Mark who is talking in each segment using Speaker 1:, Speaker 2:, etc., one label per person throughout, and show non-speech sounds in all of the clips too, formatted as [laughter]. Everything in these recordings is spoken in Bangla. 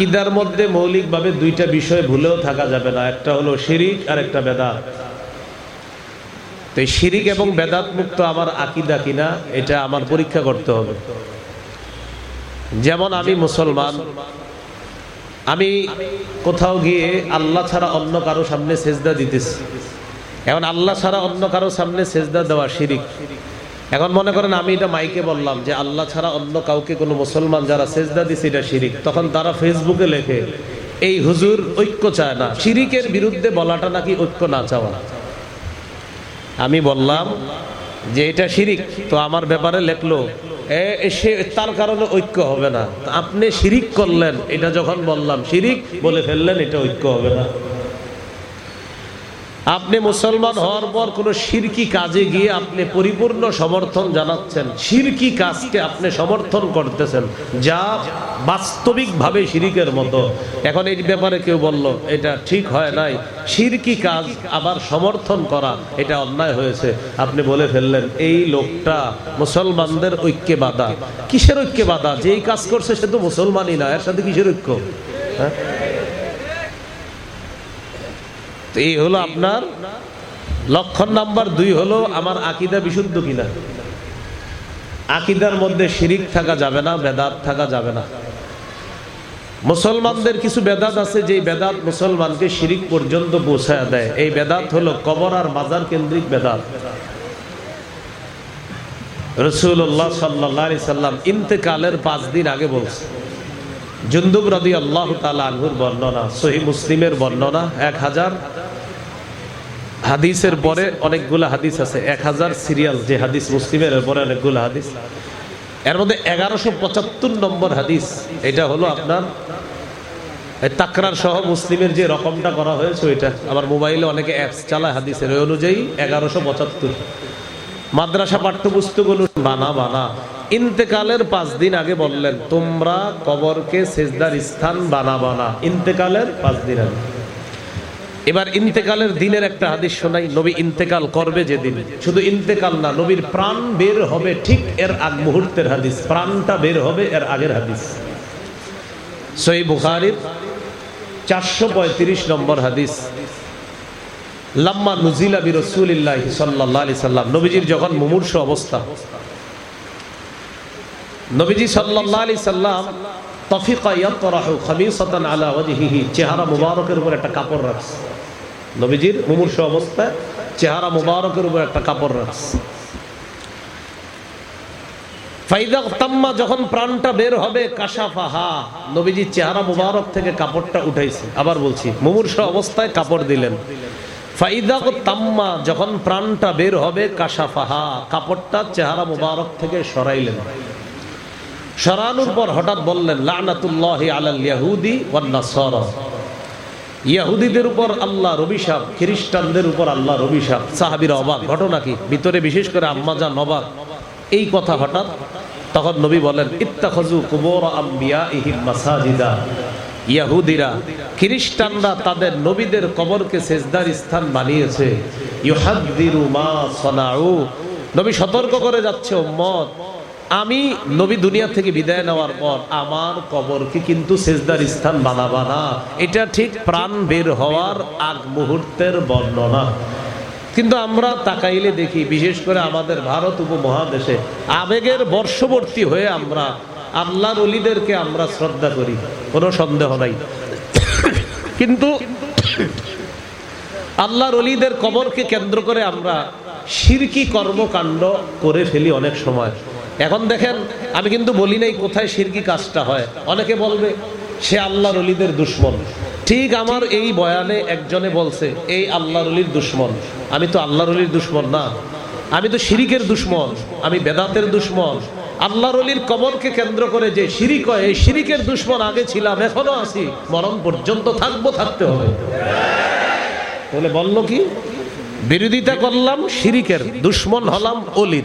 Speaker 1: আকিদার মধ্যে মৌলিকভাবে দুইটা বিষয় ভুলেও থাকা যাবে না। একটা হলো শিরিক আর একটা বেদাত। তো এই শিরিক এবং বেদাত মুক্ত আমার আকিদা কিনা, এটা আমার পরীক্ষা করতে হবে। যেমন আমি মুসলমান, আমি কোথাও গিয়ে আল্লাহ ছাড়া অন্য কারও সামনে সেজদা দিতেছি। এখন আল্লাহ ছাড়া অন্য কারও সামনে সেজদা দেওয়া শিরিক। এখন মনে করেন আমি এটা মাইকে বললাম যে আল্লাহ ছাড়া অন্য কাউকে কোনো মুসলমান যারা সেজদা দিছে এটা শিরিক। তখন তারা ফেসবুকে লেখে, এই হুজুর ঐক্য চায় না। শিরিকের বিরুদ্ধে বলাটা নাকি ঐক্য না চাওয়া? আমি বললাম যে এটা শিরিক। তো আমার ব্যাপারে লেখলো সে, তার কারণে ঐক্য হবে না। আপনি শিরিক করলেন। এটা যখন বললাম, শিরিক? বলে ফেললেন, এটা ঐক্য হবে না। আপনি মুসলমান হওয়ার পর কোনো শিরকি কাজে গিয়ে আপনি পরিপূর্ণ সমর্থন জানাচ্ছেন। শিরকি কাজকে আপনি সমর্থন করতেছেন। যা বাস্তবিকভাবে শিরিকের মতো। এখন এই ব্যাপারে কেউ বলল, এটা ঠিক হয় নাই। শিরকি কাজ আবার সমর্থন করা, এটা অন্যায় হয়েছে। আপনি বলে ফেললেন, এই লোকটা মুসলমানদের ঐক্যে বাধা। কিসের ঐক্যে বাধা? যেই কাজ করছে সে তো মুসলমানই না, এর সাথে কিসের ঐক্য? হ্যাঁ? এই হলো আপনার লক্ষণ নাম্বার দুই হলো আমার আকিদা বিশুদ্ধ কিনা। আকিদার মধ্যে শিরিক থাকা যাবে না, বেদাত থাকা যাবে না। মুসলমানদের কিছু বেদাত আছে যে বেদাত মুসলমানকে শিরিক পর্যন্ত পৌঁছায় দেয়। এই বেদাত হলো কবর আর মাজার কেন্দ্রিক বেদাত। রসুল্লাহ সাল্লাহ সাল্লাম ইন্তেকালের পাঁচ দিন আগে বলছে, জুন্দুব রদি আল্লাহ তালা আনহুর বর্ণনা সহি মুসলিমের বর্ণনা, এক হাজার হাদিসের পরে অনেকগুলো হাদিস আছে। এক হাজার সিরিয়াল যে হাদিস মুসলিমের পরে অনেকগুলো হাদিস। এর মধ্যে এগারোশো পঁচাত্তর নম্বর হাদিস, এটা হলো আপনার তাকরার সহ মুসলিমের যে রকমটা করা হয়েছে ওইটা। আমার মোবাইলে অনেকে অ্যাপস চালায় হাদিসের, ওই অনুযায়ী এগারোশো পঁচাত্তর। মাদ্রাসা পাঠ্যপুস্তকগুলো বানা বানা। ইন্তেকালের পাঁচ দিন আগে বললেন, তোমরা কবরকে সেজদার স্থান বানাবা না ইন্তেকালের পাঁচ দিন আগে। এবার ইন্তেকালের দিনের একটা হাদিস শোনাই, নবী ইন্তেকাল করবে যেদিন। শুধু ইন্তেকাল না, নবীর প্রাণ বের হবে ঠিক এর আগ মুহূর্তের হাদিস। প্রাণটা বের হবে এর আগের হাদিস। সই বুখারির চারশো পঁয়ত্রিশ নম্বর হাদিস। লাম্মা নুজিলা বি রসুলিল্লাহ সাল্লাহ আলি সাল্লাম। নবীজির যখন মুমূর্ষ অবস্থা, নবীজি সাল্লাহ আলি সাল্লাম তফিকা ইয়াতরাহু খামিসাতান আলা ওয়াজহিহি, চেহারা মুবারকের উপর একটা কাপড় রাখছে। নবীজির মুমূর্ষ অবস্থায় চেহারা মুবারকের উপর একটা কাপড় রাখছে। ফাইদা তাম্মা, যখন প্রাণটা বের হবে, কাশাফাহা, নবীজি চেহারা মুবারক থেকে কাপড়টা উঠাইছে। আবার বলছি, মুমূর্ষ অবস্থায় কাপড় দিলেন। ফাইদা তাম্মা, যখন প্রাণটা বের হবে, কাশাফাহা, কাপড়টা চেহারা মুবারক থেকে সরাইলেন। সরানোর পর হঠাৎ বললেন, লানাতুল্লাহ আলাল ইয়াহুদি ওয়ান নাসারা। ইয়াহুদিদের উপর আল্লাহ রবিশাপ খ্রিস্টানদের উপর আল্লাহ রবিশাপ সাহাবির অবাক। ঘটনা কি? ভিতরে বিশেষ করে আম্মা যান অবাক। এই কথা হঠাৎ তখন নবী বলেন ইত্তাখজু কুবর আম্বিয়া ইহিম মাসাজিদা। ইয়াহুদিরা, খ্রিস্টানরা তাদের নবীদের কবরকে সেজদার স্থান বানিয়েছে। ইউহাদ্দিরু মা সনাউ। নবী সতর্ক করে যাচ্ছে, উম্মত আমি নবী দুনিয়া থেকে বিদায় নেওয়ার পর আমার কবরকে কিন্তু সেজদার স্থান বানাবা না। এটা ঠিক প্রাণ বের হওয়ার আগ মুহূর্তের বর্ণনা। কিন্তু আমরা তাকাইলে দেখি, বিশেষ করে আমাদের ভারত উপমহাদেশে আবেগের বর্ষবর্তী হয়ে আমরা আল্লাহর অলিদেরকে আমরা শ্রদ্ধা করি, কোনো সন্দেহ নাই। কিন্তু আল্লাহর অলিদের কবরকে কেন্দ্র করে আমরা শিরকি কর্মকাণ্ড করে ফেলি অনেক সময়। এখন দেখেন, আমি কিন্তু বলি নাই কোথায় শিরকি কাজটা হয়। অনেকে বলবে, সে আল্লাহর অলিদের দুশ্মন। ঠিক আমার এই বয়ানে একজনে বলছে, এই আল্লাহর অলির দুশ্মন। আমি তো আল্লাহর অলির দুশ্মন না। আমি তো শিরিকের দুশ্মন, আমি বেদাতের দুশ্মন। আল্লাহর অলির কবরকে কেন্দ্র করে যে শিরিক হয়, এই শিরিকের দুশ্মন আগে ছিলাম, এখনও আছি। মরণ পর্যন্ত থাকব, থাকতে হবে। বলে বলল কি? বিরোধিতা করলাম শিরিকের দুশ্মন হলাম অলির।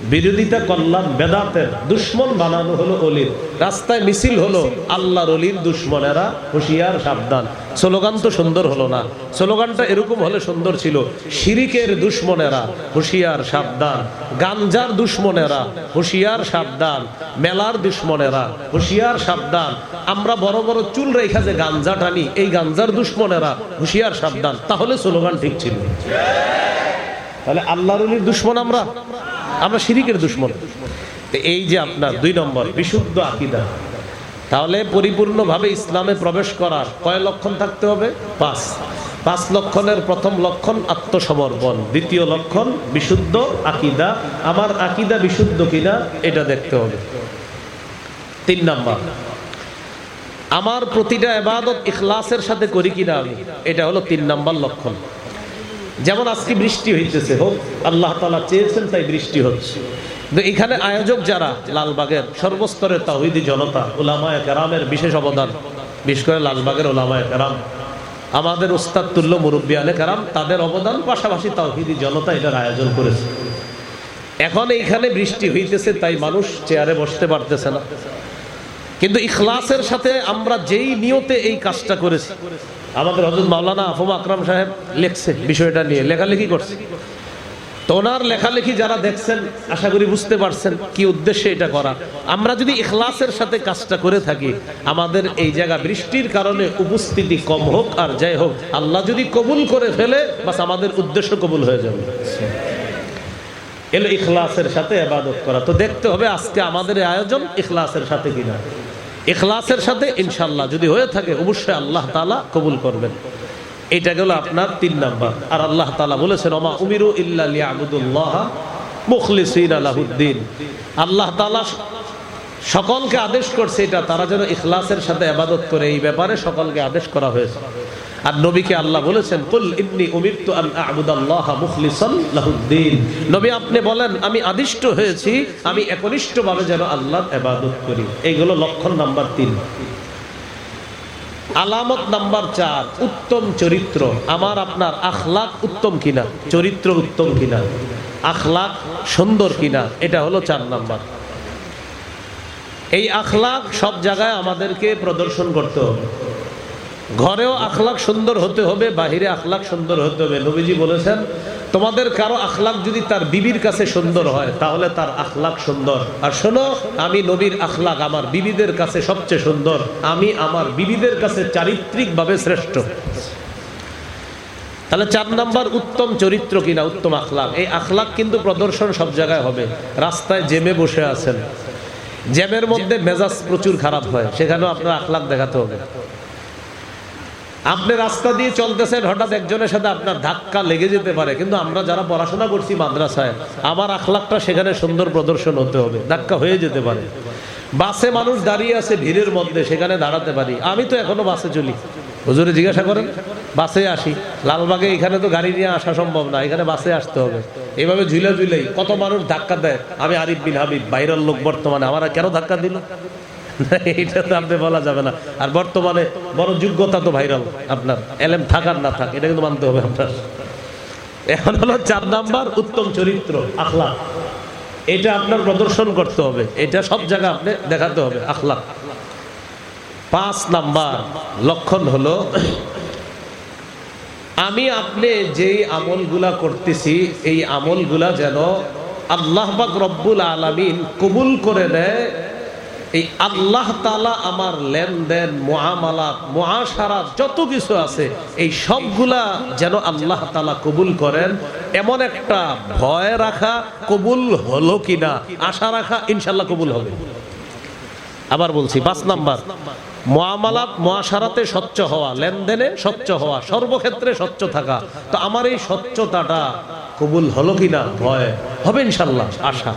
Speaker 1: বিরোধিতা করলাম, বেদাতের দুশ্মন বানানো হলো অলির। রাস্তায় মিছিল হলো, আল্লাহর অলির দুশ্মনেরা হুঁশিয়ার, সাবধান। স্লোগান তো সুন্দর হলো না। স্লোগানটা এরকম হলে সুন্দর ছিল, শিরিকের দুশ্মনেরা হুঁশিয়ার, সাবধান। গাঞ্জার দুশ্মনেরা হুঁশিয়ার, সাবধান। মেলার দুশ্মনেরা হুঁশিয়ার, সাবধান। আমরা বড় বড় চুল রেখা যে গাঞ্জা টানি, এই গাঞ্জার দুশ্মনেরা হুঁশিয়ার, সাবধান। তাহলে স্লোগান ঠিক ছিল। তাহলে আল্লাহর অলির দুশ্মন আমরা? আমরা শিরিকের দুশ্মন। তো এই যে আপনার দুই নম্বর, বিশুদ্ধ আকিদা। তাহলে পরিপূর্ণভাবে ইসলামে প্রবেশ করার কয় লক্ষণ থাকতে হবে? পাঁচ। পাঁচ লক্ষণের প্রথম লক্ষণ আত্মসমর্পণ। দ্বিতীয় লক্ষণ বিশুদ্ধ আকিদা। আমার আকিদা বিশুদ্ধ কিনা, এটা দেখতে হবে। তিন নাম্বার, আমার প্রতিটা এবাদত ইখলাসের সাথে করি কিনা আমি? এটা হলো তিন নাম্বার লক্ষণ। যেমন আজকে বৃষ্টি হইতেছে, হোক, আল্লাহ তালা চেয়েছেন তাই বৃষ্টি হচ্ছে। কিন্তু এখানে আয়োজক যারা, লালবাগের সর্বস্তরের তাহিদি জনতা ওলামায় কেরামের বিশেষ অবদান, বিশেষ করে লালবাগের ওলামায় কেরাম, আমাদের উস্তাদ তুল্য মুরব্বিয়ানে কেরাম, তাদের অবদান পাশাপাশি তাহিদি জনতা এটার আয়োজন করেছে। এখন এইখানে বৃষ্টি হইতেছে, তাই মানুষ চেয়ারে বসতে পারতেছে না। কিন্তু ইখলাসের সাথে আমরা যেই নিয়তে এই কাজটা করেছি আমাদের হজরত মাওলানা আফম আকরাম সাহেব লেখছে বিষয়টা নিয়ে। লেখালেখি করছে। তো ওনার লেখালেখি যারা দেখছেন, আশা করি বুঝতে পারছেন কি উদ্দেশ্যে এটা করা। আমরা যদি ইখলাসের সাথে কাজটা করে থাকি, আমাদের এই জায়গা বৃষ্টির কারণে উপস্থিতি কম হোক আর যাই হোক, আল্লাহ যদি কবুল করে ফেলে, বাস আমাদের উদ্দেশ্য কবুল হয়ে যাবে। এলো ইখলাসের সাথে আবাদত করা। তো দেখতে হবে আজকে আমাদের আয়োজন ইখলাসের সাথে কিনা। ইখলাসের সাথে ইনশাল্লাহ যদি হয়ে থাকে, অবশ্যই আল্লাহ তালা কবুল করবেন। এটা গেল আপনার তিন নাম্বার। আর আল্লাহ তালা বলেছেন অমা উমিরু ইল্লাহ মুখলিসিন আলাহুদ্দিন আল্লাহ তালা সকলকে আদেশ করছে এটা, তারা যেন ইখলাসের সাথে আবাদত করে। এই ব্যাপারে সকলকে আদেশ করা হয়েছে। আর নবীকে আল্লাহ বলেছেন, কুল ইন্নি উমিরতু আন আ'বুদাল্লাহ মুখলিসান লাহুদ্দিন। নবী আপনি বলেন, আমি আদিষ্ট হয়েছি, আমি একনিষ্ঠভাবে যেন আল্লাহর ইবাদত করি। এইগুলো লক্ষণ নাম্বার তিন। আলামত নাম্বার চার, উত্তম চরিত্র। আমার, আপনার আখলাক উত্তম কিনা? চরিত্র উত্তম কিনা? আখলাক সুন্দর কিনা? এটা হলো চার নাম্বার। এই আখলাক সব জায়গায় আমাদেরকে প্রদর্শন করতে হবে। ঘরেও আখলাক সুন্দর হতে হবে, বাহিরে আখলাক সুন্দর হতে হবে। নবীজি বলেছেন, তোমাদের কারও আখলাক যদি তার বিবির কাছে সুন্দর হয়, তাহলে তার আখলাক সুন্দর। আর শোনো, আমি নবীর আখলাক আমার বিবিদের কাছে সবচেয়ে সুন্দর। আমি আমার বিবিদের কাছে চারিত্রিকভাবে শ্রেষ্ঠ। তাহলে চার নাম্বার উত্তম চরিত্র কিনা, উত্তম আখলাখ এই আখলাক কিন্তু প্রদর্শন সব জায়গায় হবে। রাস্তায় জেমে বসে আছেন। জ্যামের মধ্যে মেজাজ প্রচুর খারাপ হয়, সেখানেও আপনার আখলাক দেখাতে হবে। আপনি রাস্তা দিয়ে চলতেছেন, হঠাৎ একজনের সাথে আপনার ধাক্কা লেগে যেতে পারে। কিন্তু আমরা যারা পড়াশোনা করছি মাদ্রাসায়, আমার আখলাকটা সেখানে সুন্দর প্রদর্শন হতে হবে, ধাক্কা হয়ে যেতে পারে। বাসে মানুষ দাঁড়িয়ে আছে ভিড়ের মধ্যে, সেখানে দাঁড়াতে পারি। আমি তো এখনও বাসে চলি। হুজুরে জিজ্ঞাসা করেন, বাসে আসি। লালবাগে এখানে তো গাড়ি নিয়ে আসা সম্ভব না, এখানে বাসে আসতে হবে। এভাবে ঝুলে ঝুলেই কত মানুষ ধাক্কা দেয়। আমি আরিফ বিন হাবিব, বাইরের লোক বর্তমানে, আমার কেন ধাক্কা দিল? [laughs] এটা তো আপনি বলা যাবে না। আর বর্তমানে বড় যোগ্যতা তো ভাইরাল আপনার। এলএম থাকার না থাক, এটা কিন্তু মানতে হবে আপনার। এখন হলো চার নাম্বার উত্তম চরিত্র আখলা এটা আপনার প্রদর্শন করতে হবে। এটা সব জায়গায় আপনি দেখাতে হবে আখলা পাঁচ নাম্বার লক্ষণ হলো, আমি আপনি যেই আমলগুলা করতেছি, এই আমলগুলা যেন আল্লাহ পাক রব্বুল আলামিন কবুল করে নেয় এই আল্লাহ তালা আমার লেনদেন মহামালাত মহাসারা যত কিছু আছে, এই সবগুলা যেন আল্লাহ তালা কবুল করেন। এমন একটা ভয় রাখা কবুল হলো কিনা, আশা রাখা ইনশাল্লাহ কবুল হবে। আবার বলছি, পাঁচ নাম্বার মহামালাত মহাসারাতে স্বচ্ছ হওয়া, লেনদেনে স্বচ্ছ হওয়া, সর্বক্ষেত্রে স্বচ্ছ থাকা। তো আমার এই স্বচ্ছতাটা কবুল হলো কিনা? ভয় হবে ইনশাল্লাহ আশা।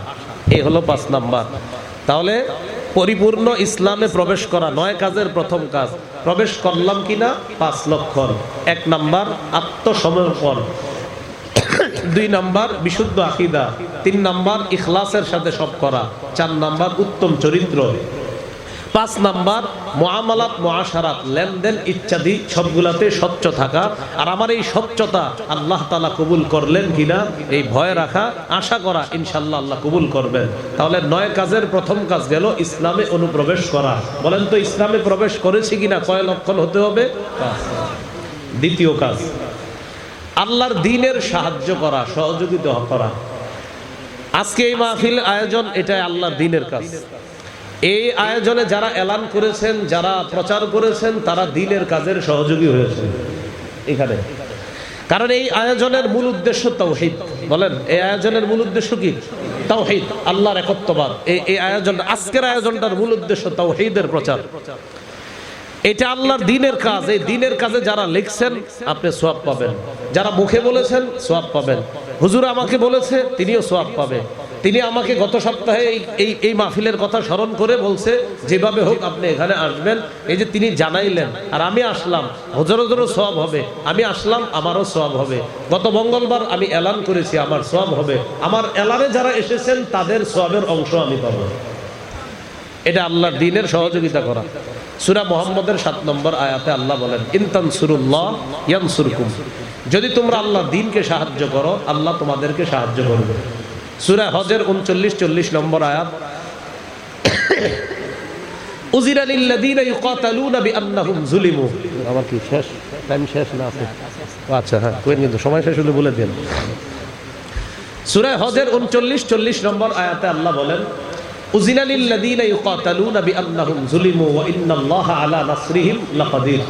Speaker 1: এই হলো পাঁচ নাম্বার। তাহলে পরিপূর্ণ ইসলামে প্রবেশ করা নয় কাজের প্রথম কাজ। প্রবেশ করলাম কিনা? পাঁচ লক্ষণ। এক নাম্বার, আত্মসমর্পণ। দুই নাম্বার, বিশুদ্ধ আকিদা। তিন নাম্বার, ইখলাসের সাথে সব করা। চার নাম্বার, উত্তম চরিত্র। পাঁচ নাম্বার মোয়ামালাত মোয়াশারাত লেনদেন ইত্যাদি সবগুলাতে স্বচ্ছ থাকা। আর আমার এই স্বচ্ছতা আল্লাহ তালা কবুল করলেন কিনা, এই ভয় রাখা, আশা করা ইনশাল্লাহ আল্লাহ কবুল করবেন। তাহলে নয় কাজের প্রথম কাজ গেল ইসলামে অনুপ্রবেশ করা। বলেন তো, ইসলামে প্রবেশ করেছি কিনা, কয় লক্ষণ হতে হবে? দ্বিতীয় কাজ, আল্লাহর দিনের সাহায্য করা, সহযোগিতা করা। আজকে এই মাহফিল আয়োজন এটা আল্লাহর দিনের কাজ। এই আয়োজনে যারা এলান করেছেন, যারা প্রচার করেছেন, তারা দিনের কাজের সহযোগী হয়েছে। এখানে। কারণ এই আয়োজনের মূল উদ্দেশ্য তাওহিদ বলেন, এই আয়োজনের মূল উদ্দেশ্য কি? তাওহিদ আল্লাহর একত্ববাদ। এই এই আয়োজন, আজকের আয়োজনটার মূল উদ্দেশ্য তাওহিদের প্রচার। এটা আল্লাহর দিনের কাজ। এই দিনের কাজে যারা লিখছেন, আপনি সোয়াব পাবেন। যারা মুখে বলেছেন, সোয়াব পাবেন। হুজুর আমাকে বলেছে, তিনিও সোয়াব পাবে তিনি আমাকে গত সপ্তাহে এই এই এই মাহফিলের কথা স্মরণ করে বলছে, যেভাবে হোক আপনি এখানে আসবেন। এই যে তিনি জানাইলেন, আর আমি আসলাম, হজর হজরও সোয়াব হবে। আমি আসলাম, আমারও সব হবে। গত মঙ্গলবার আমি এলান করেছি, আমার সব হবে। আমার এলানে যারা এসেছেন, তাদের সবের অংশ আমি পাব। এটা আল্লাহর দিনের সহযোগিতা করা। সুরা মোহাম্মদের সাত নম্বর আয়াতে আল্লাহ বলেন ইনতান সুরুল্লাহ ইয়ানসুরকুম। যদি তোমরা আল্লাহ দিনকে সাহায্য করো, আল্লাহ তোমাদেরকে সাহায্য করবে। সুরা হজের উনচল্লিশ চল্লিশ নম্বর আয়াত। উজিরা লিল্লাযীনা ইউকাতালুনা বিআন্নাহুম যুলিমু। আমার কি শেষ? টাইম শেষ না আছে? আচ্ছা হ্যাঁ কোয়েন কিন্তু সময় শেষ হলে বলে দেন সূরা হজের উনচল্লিশ চল্লিশ নম্বর আয়াতে আল্লাহ বলেন উজিনা লিল্লাযীনা ইউকাতালুনা বিআন্নাহুম যুলিমু ওয়া ইন্নাল্লাহা আলা নাসরিহিম লাকাদির।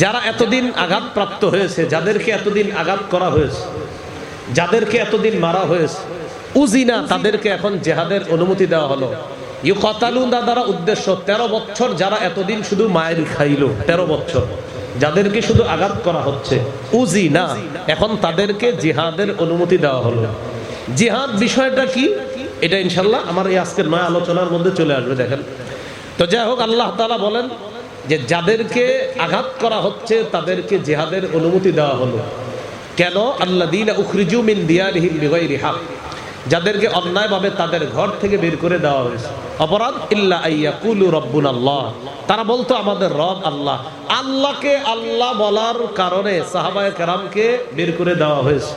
Speaker 1: যারা এতদিন আঘাতপ্রাপ্ত হয়েছে যাদেরকে এতদিন আঘাত করা হয়েছে যাদেরকে এতদিন মারা হয়েছে, উজিনা তাদেরকে এখন জেহাদের অনুমতি দেওয়া হলো। ইউ কতালুন্দা দ্বারা উদ্দেশ্য, তেরো বছর যারা এতদিন শুধু মায়ের খাইলো, তেরো বছর। যাদেরকে শুধু আঘাত করা হচ্ছে, উজিনা, এখন তাদেরকে জিহাদের অনুমতি দেওয়া হলো। জিহাদ বিষয়টা কি? এটা ইনশাল্লাহ আমার এই আজকের নয় আলোচনার মধ্যে চলে আসবে, দেখেন। তো যাই হোক, আল্লাহ তালা বলেন যে, যাদেরকে আঘাত করা হচ্ছে, তাদেরকে জেহাদের অনুমতি দেওয়া হলো। কেন? আল্লা দিন উখরিজু মিন দিয়ারিহিম বিগাইরি হক। যাদেরকে অন্যায়ভাবে তাদের ঘর থেকে বের করে দেওয়া হয়েছে। অপরাধ? ইল্লা আইয়া কুলু রব্বুন আল্লাহ তারা বলতো, আমাদের রব আল্লাহ। আল্লাহকে আল্লাহ বলার কারণে সাহাবায় কারামকে বের করে দেওয়া হয়েছে।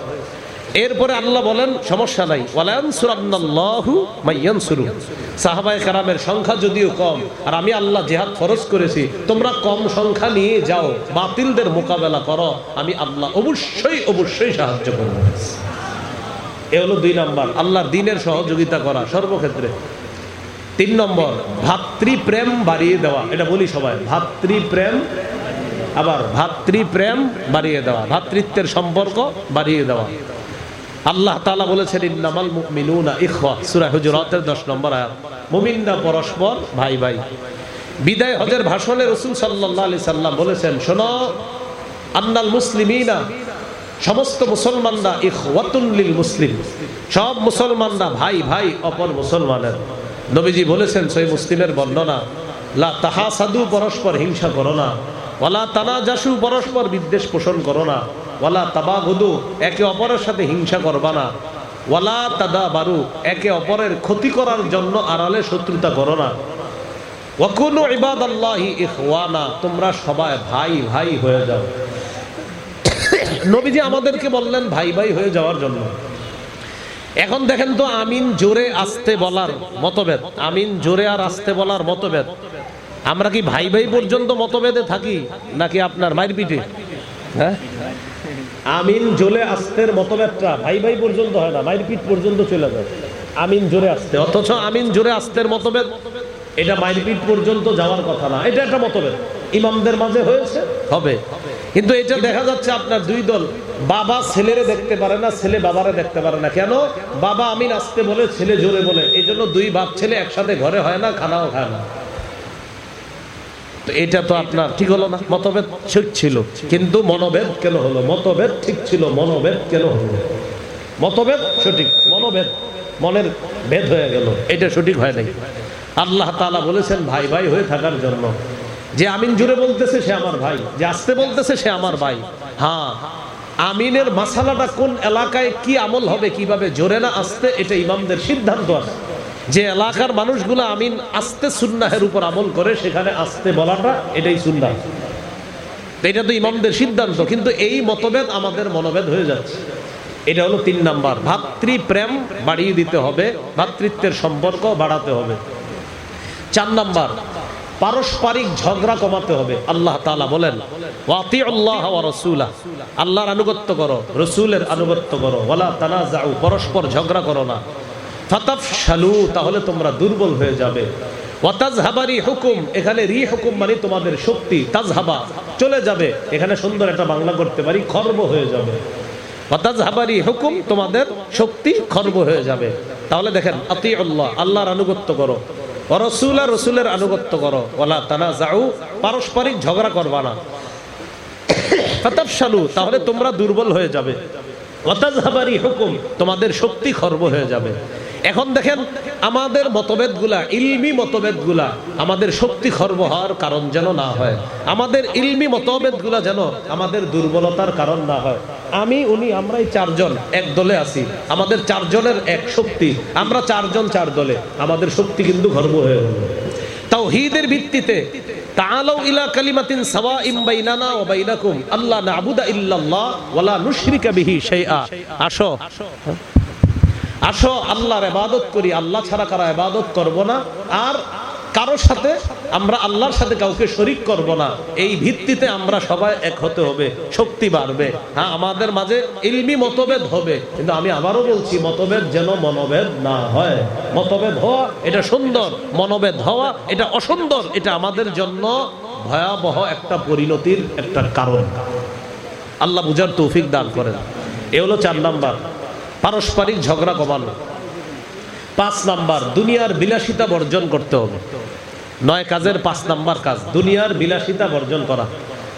Speaker 1: এরপরে আল্লাহ বলেন, সমস্যা নাই। সাহাবায়ে কারামের সংখ্যা যদিও কম, আর আমি আল্লাহ জেহাদ খরচ করেছি, তোমরা কম সংখ্যা নিয়ে যাও, বাতিলদের মোকাবেলা করো, আমি আল্লাহ অবশ্যই অবশ্যই সাহায্য করব। এ হলো দুই নম্বর, আল্লাহর দিনের সহযোগিতা করা, সর্বক্ষেত্রে। তিন নম্বর, ভাতৃপ্রেম বাড়িয়ে দেওয়া, এটা বলি সবাই, ভাতৃপ্রেম, আবার ভাতৃপ্রেম বাড়িয়ে দেওয়া, ভাতৃত্বের সম্পর্ক বাড়িয়ে দেওয়া। আল্লাহ তালা বলেছেন, ইন্নামাল মুমিনুনা ইখওয়া। সূরা হুজুরাতের 10 নম্বর আয়াত। মুমিনরা পরস্পর ভাই ভাই। বিদায় হজের ভাষণে রাসূল সাল্লাল্লাহু আলাইহি সাল্লাম বলেছেন, শোনো, আন্নাল মুসলিমিনা, সমস্ত মুসলমানরা ইখওয়াতুন লিল মুসলিম। সব মুসলমানরা ভাই ভাই, অপর মুসলমানের। নবীজি বলেছেন সই মুসলিমের বর্ণনা, লা তাহাসাদু পরস্পর হিংসা করো না, ওয়ালা তানাজাসু পরস্পর বিদ্বেষ পোষণ করো না। ওয়ালা তাবাগুদু, একে অপরের সাথে হিংসা করবা না। ওয়ালা তাদা বারু একে অপরের ক্ষতি করার জন্য আড়ালে শত্রুতা করো না। ওয়াকুনু ইবাদাল্লাহি ইখওয়ানা, তোমরা সবাই ভাই ভাই হয়ে যাও। নবীজি আমাদেরকে বললেন, ভাই ভাই হয়ে যাওয়ার জন্য। এখন দেখেন তো, আমিন জোরে আসতে বলার মতভেদ। আমিন জোরে আর আসতে বলার মতভেদ। আমরা কি ভাই ভাই পর্যন্ত মতভেদে থাকি, নাকি আপনার মায়ের পিঠে? হ্যাঁ? আমিন জোরে আসতের মতভেদটা ভাই ভাই পর্যন্ত হয় না, মায়ের পিঠ পর্যন্ত চলে যায়। আমিন জোরে আসতে। অথচ আমিন জোরে আসতের মতভেদ এটা মায়ের পিঠ পর্যন্ত যাওয়ার কথা না, এটা একটা মতভেদ ইমামদের মাঝে হয়েছে? হবে। কিন্তু এটা দেখা যাচ্ছে আপনার দুই দল, বাবা ছেলেরে দেখতে পারে না, ছেলে বাবারে দেখতে পারে না। কেন? বাবা আমিন আসতে বলে, ছেলে জোরে বলে। এই জন্য দুই বাপ ছেলে একসাথে ঘরে হয় না, খানাও খায় না। তো এটা তো আপনার ঠিক হলো না? মতভেদ ঠিক ছিল। কিন্তু মনোভেদ কেন হলো? মতভেদ ঠিক ছিল। মনোভেদ কেন হলো? মতভেদ সঠিক। মনোভেদ, মনের ভেদ হয়ে গেল। এটা সঠিক হয় নাই। আল্লাহ তাআলা বলেছেন, ভাই ভাই হয়ে থাকার জন্য। যে আমিন জুড়ে বলতেছে, সে আমার ভাই। যে আসতে বলতেছে, সে আমার ভাই। হ্যাঁ আমিনের মাসালাটা কোন এলাকায় কি আমল হবে, কীভাবে জোরে না আসতে, এটা ইমামদের সিদ্ধান্ত আছে। যে এলাকার মানুষগুলো আমিন আস্তে সুন্নাহের উপর আমল করে, সেখানে আস্তে বলাটা এটাই সুন্নাহ। এটা তো ইমামদের সিদ্ধান্ত, কিন্তু এই মতভেদ আমাদের মনোভেদ হয়ে যাচ্ছে। এটা হলো তিন নাম্বার। ভাতৃপ্রেম বাড়িয়ে দিতে হবে, ভাতৃত্বের সম্পর্ক বাড়াতে হবে। চার নাম্বার, পারস্পরিক ঝগড়া কমাতে হবে। আল্লাহ তাআলা বলেন ওয়াতি আল্লাহ রাসূলা আল্লাহর আনুগত্য করো, রসুলের আনুগত্য করো। ওয়ালা তানাজাউ পরস্পর ঝগড়া করো না। ফাতাফশালু, তাহলে তোমরা দুর্বল হয়ে যাবে। হুকুম, এখানে রি হুকুম মানে তোমাদের শক্তি চলে যাবে। এখানে সুন্দর একটা বাংলা করতে পারি, খর্ব হয়ে যাবে। হুকুম, তোমাদের শক্তি খর্ব হয়ে যাবে। তাহলে দেখেন আতি আল্লাহ আল্লাহর আনুগত্য করো। রসুল আর রসুলের আনুগত্য করো। ওলা তানা যাও পারস্পরিক ঝগড়া করবা না। ফাতাফশালু, তাহলে তোমরা দুর্বল হয়ে যাবে। ওয়াতাজহাবারি হুকুম, তোমাদের শক্তি খর্ব হয়ে যাবে। এখন দেখেন, আমাদের মতভেদগুলা, ইলমি মতভেদগুলা আমাদের শক্তি খর্ব হওয়ার কারণ যেন না হয়। আমাদের ইলমি মতভেদগুলা যেন আমাদের দুর্বলতার কারণ না হয়। আমি, উনি, আমরাই চারজন এক দলে আছি। আমাদের চারজনের এক শক্তি। আমরা চারজন চার দলে। আমাদের শক্তি কিন্তু খর্ব হয়ে গেল। তাওহীদের ভিত্তিতে আল্লাহ আসো। আসো, আল্লাহর ইবাদত করি। আল্লাহ ছাড়া কারও ইবাদত করব না। আর কারোর সাথে আমরা আল্লাহর সাথে কাউকে শরিক করব না। এই ভিত্তিতে আমরা সবাই এক হতে হবে। শক্তি বাড়বে। হ্যাঁ আমাদের মাঝে ইলমি মতভেদ হবে। কিন্তু আমি আবারও বলছি, মতভেদ যেন মনোভেদ না হয়। মতভেদ হওয়া, এটা সুন্দর। মনোভেদ হওয়া, এটা অসুন্দর। এটা আমাদের জন্য ভয়াবহ একটা পরিণতির একটা কারণ। আল্লাহ বুঝার তৌফিক দান করেন। এ হলো চার নাম্বার। পারস্পরিক ঝগড়া কমানো। পাঁচ নাম্বার, দুনিয়ার বিলাসিতা বর্জন করতে হবে। নয় কাজের পাঁচ নাম্বার কাজ, দুনিয়ার বিলাসিতা বর্জন করা।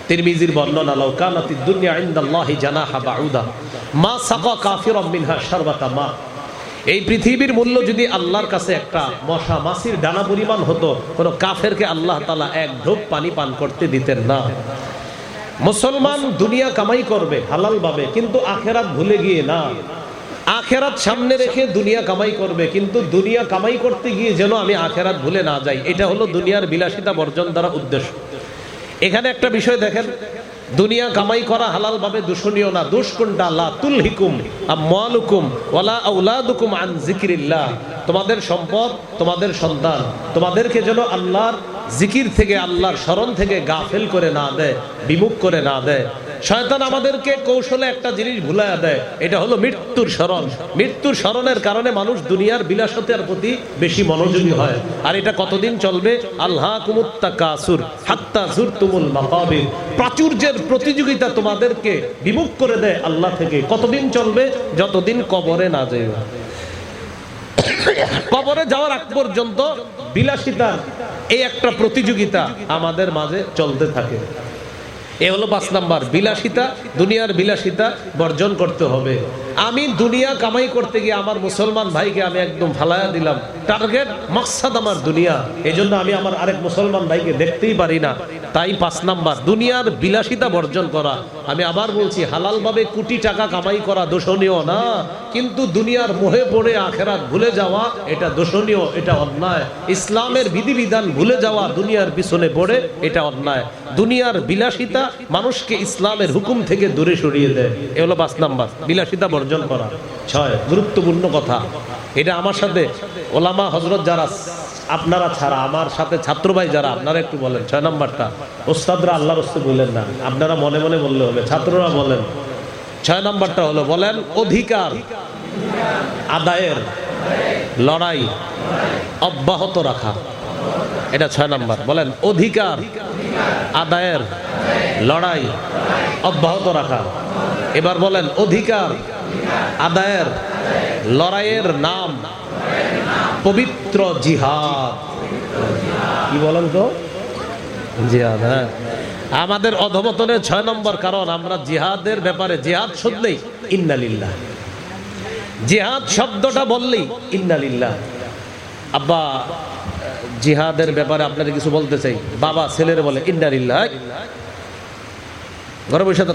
Speaker 1: তিরমিজির বর্ণনা, লাউ কানাতি দুনিয়া ইনদাল্লাহি জানাহা বাউদা, মা সাকা কাফিরাম মিনহা শারবাতা মা। এই পৃথিবীর মূল্য যদি আল্লাহর কাছে একটা মশা মাছির ডানা পরিমাণ হতো, কোনো কাফেরকে আল্লাহ তাআলা এক ঢোক পানি পান করতে দিতেন না। মুসলমান দুনিয়া কামাই করবে, হালাল ভাবে, কিন্তু আখেরাত ভুলে গিয়ে না। আখেরাত সামনে রেখে দুনিয়া কামাই করবে, কিন্তু দুনিয়া কামাই করতে গিয়ে যেন আমি আখেরাত ভুলে না যাই, এটা হলো দুনিয়ার বিলাসিতা বর্জন দ্বারা উদ্দেশ্য। এখানে একটা বিষয় দেখেন, দুনিয়া কামাই করা হালাল ভাবে দূষণীয় না, দুষ কোনটা? লা তুল হিকুম আমওয়ালুকুম ওয়ালা আউলাদুকুম আন যিকরিল্লাহ। তোমাদের সম্পদ, তোমাদের সন্তান, তোমাদেরকে যেন আল্লাহর জিকির থেকে, আল্লাহর স্মরণ থেকে গাফেল করে না দেয়, বিমুখ করে না দেয়। শয়তান আমাদেরকে কৌশলে একটা জিনিস ভুলাইয়া দেয়। এটা হলো মৃত্যুর স্মরণ। মৃত্যুর স্মরণের কারণে মানুষ দুনিয়ার বিলাসতের প্রতি বেশি মনোযোগী হয়। আর এটা কতদিন চলবে? আল্লাহ কুমুত্তা প্রাচুর্যের প্রতিযোগিতা তোমাদেরকে বিমুখ করে দেয় আল্লাহ থেকে। কতদিন চলবে? যতদিন কবরে না যাইবে কবরে যাওয়ার আগ পর্যন্ত বিলাসিতার এই একটা প্রতিযোগিতা আমাদের মাঝে চলতে থাকে। এ হলো পাঁচ নাম্বার বিলাসিতা দুনিয়ার বিলাসিতা বর্জন করতে হবে। আমি দুনিয়া কামাই করতে গিয়ে আমার মুসলমান ভাইকে আমি একদম ফালায়া দিলাম। টার্গেট মাকসাদ আমার দুনিয়া। এই জন্য আমি আমার আরেক মুসলমান ভাইকে দেখতেই পারি না। তাই পাঁচ নাম্বার, দুনিয়ার বিলাসিতা বর্জন করা। আমি আবার বলছি, হালালভাবে কোটি টাকা কামাই করা দোষণীয় না। কিন্তু দুনিয়ার মোহে পড়ে আখেরাত ভুলে যাওয়া, এটা দোষণীয়, এটা অন্যায়। ইসলামের বিধিবিধান ভুলে যাওয়া দুনিয়ার পিছনে পড়ে, এটা অন্যায়। দুনিয়ার বিলাসিতা মানুষকে ইসলামের হুকুম থেকে দূরে সরিয়ে দেয়। এ হলো পাঁচ নাম্বার, বিলাসিতা বর্জন করা। ছয়, গুরুত্বপূর্ণ কথা। এটা আমার সাথে ওলামা হজরত যারা আপনারা ছাড়া, আমার সাথে ছাত্র ভাই যারা, আপনারা একটু বলেন। ছয় নম্বরটা। ওস্তাদরা আল্লাহর রস্তে বললেন না। আপনারা মনে মনে বললে হবে। ছাত্ররা বলেন। ছয় নম্বরটা হলো, বলেন, অধিকার আদায়ের লড়াই অব্যাহত রাখা। এটা ছয় নম্বর। বলেন, অধিকার আদায়ের লড়াই অব্যাহত রাখা। এবার বলেন, অধিকার আদায়ের লড়াইয়ের নাম পবিত্র জিহাদ। কি বলেন তো? জিহাদ হ্যাঁ। আমাদের অধমতনের ছয় নম্বর কারণ, আমরা জিহাদের ব্যাপারে জিহাদ শুনলেই ইন্নালিল্লাহ। জিহাদ শব্দটা বললেই ইন্নালিল্লাহ। আব্বা, জিহাদের ব্যাপারে আপনাদের কিছু বলতে চাই। বাবা, ছেলের বলে, ইন্নালিল্লাহ। ঘরে বসে